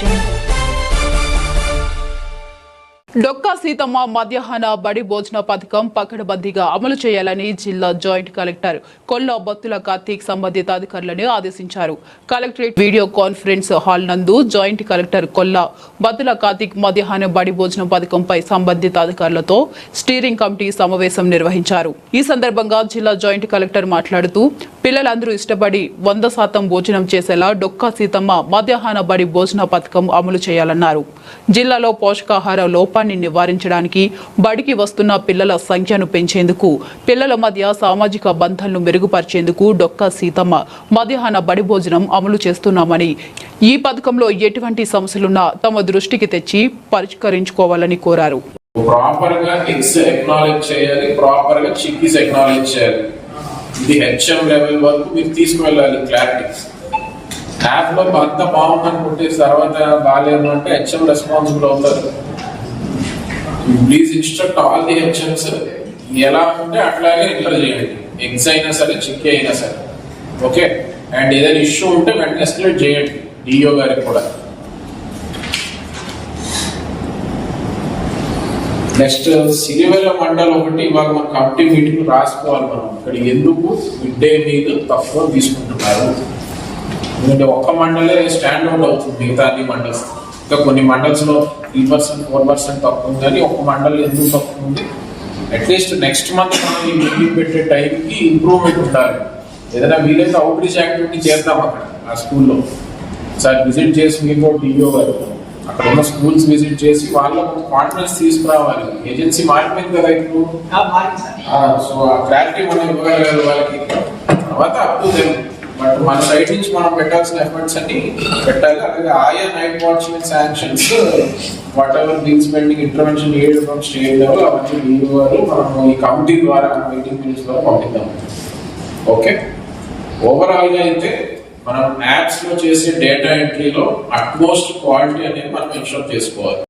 Christian. Dokka Seethamma మధ్యాహ్న బడి భోజన పథకం పకడ్బందీగా అమలు చేయాలని జిల్లా జాయింట్ కలెక్టర్ కొల్ల బత్తుల కార్తీక్ సంబంధిత అధికారులను ఆదేశించారు. కలెక్టరేట్ వీడియో కాన్ఫరెన్స్ హాల్ నందు జాయింట్ కలెక్టర్ కొల్ల బత్తుల కార్తీక్ మధ్యాహ్న బడి భోజన పథకంపై సంబంధిత అధికారులతో స్టీరింగ్ కమిటీ సమావేశం నిర్వహించారు. ఈ సందర్భంగా జిల్లా జాయింట్ కలెక్టర్ మాట్లాడుతూ పిల్లలందరూ ఇష్టపడి వంద శాతం భోజనం చేసేలా డొక్కా సీతమ్మ మధ్యాహ్న బడి భోజన పథకం అమలు చేయాలన్నారు. జిల్లాలో పోషకాహార లోపాన్ని నివారించడానికి బడికి వస్తున్న పిల్లల సంఖ్యను పెంచేందుకు పిల్లల మధ్య సామాజిక బంధాలను మెరుగుపరిచేందుకు డొక్కా సీతమ్మ మధ్యాహ్న బడి భోజనం అమలు చేస్తున్నామని ఈ పథకంలో ఎటువంటి సమస్యలున్నా తమ దృష్టికి తెచ్చి పరిష్కరించుకోవాలని కోరారు. ప్రాపర్గా ఎగ్స్ ఎక్నాలెడ్జ్ చేయాలి ప్రాపర్గా చిక్కీస్ ఎక్నాలెడ్జ్ చేయాలి. ఇది హెచ్ఎం లెవెల్ వరకు మీరు తీసుకువెళ్ళాలి క్లారిటీస్ యాప్లో అంత బాగుందనుకుంటే తర్వాత బాగాలేదు అంటే హెచ్ఎం రెస్పాన్సిబుల్ అవుతారు. Please instruct all the HMs ఎలా ఉంటే అట్లాగే ఎంటర్ చేయండి. ఎగ్స్ అయినా సరే చిక్కీ అయినా సరే. ఓకే అండ్ ఏదైనా ఇష్యూ ఉంటే వెంటనే ఎస్కలేట్ చేయండి. డిఓ గారికి కూడా. నెక్స్ట్ సిరివేల మండలం ఒకటి ఇవాళ మన కమిటీ మీటింగ్ రాసుకోవాలి మనం. ఇక్కడ ఎందుకు మిడ్ డే మీల్ తక్కువ తీసుకుంటున్నారు? ఎందుకంటే ఒక్క మండలే స్టాండ్ అవుట్ అవుతుంది మిగతా అన్ని మండల్స్. ఇంకా కొన్ని మండల్స్లో త్రీ పర్సెంట్ ఫోర్ పర్సెంట్ తక్కువ ఉంది కానీ ఒక మండల్ ఎందుకు తక్కువ ఉంది? అట్లీస్ట్ నెక్స్ట్ మంత్ మనం ఈ మీటింగ్ పెట్టే టైంకి ఇంప్రూవ్మెంట్ ఉండాలి. ఏదైనా వీలైతే అవుట్ రీచ్ యాక్టివిటీ చేద్దాం అక్కడ ఆ స్కూల్లో. సార్ విజిట్ చేసి మీరు డిఓ గారు. అక్కడ ఉన్న స్కూల్స్ విజిట్ చేసి వాళ్ళకు కాన్ఫిడెన్స్ తీసుకురావాలి. ఏజెన్సీ మారిపోయింది కదా ఇప్పుడు. సో ఆ క్లారిటీ మనం ఇవ్వగలగాలి వాళ్ళకి. తర్వాత అప్ టు దెమ్ బట్ మన సైడ్ నుంచి మనం పెట్టాల్సిన ఎఫర్ట్స్ అన్ని పెట్టాలి. అలాగే ఆయా night watchmen sanctions whatever bills pending intervention aid from state level అవన్నీ మీరు వారు మనం ఈ కమిటీ ద్వారా మీటింగ్ మినిట్స్ ద్వారా పంపిద్దాం. ఓకే ఓవరాల్గా అయితే మనం యాప్స్లో చేసే డేటా ఎంట్రీలో అట్మోస్ట్ క్వాలిటీ అనేది మనం ఇన్షూర్ చేసుకోవాలి.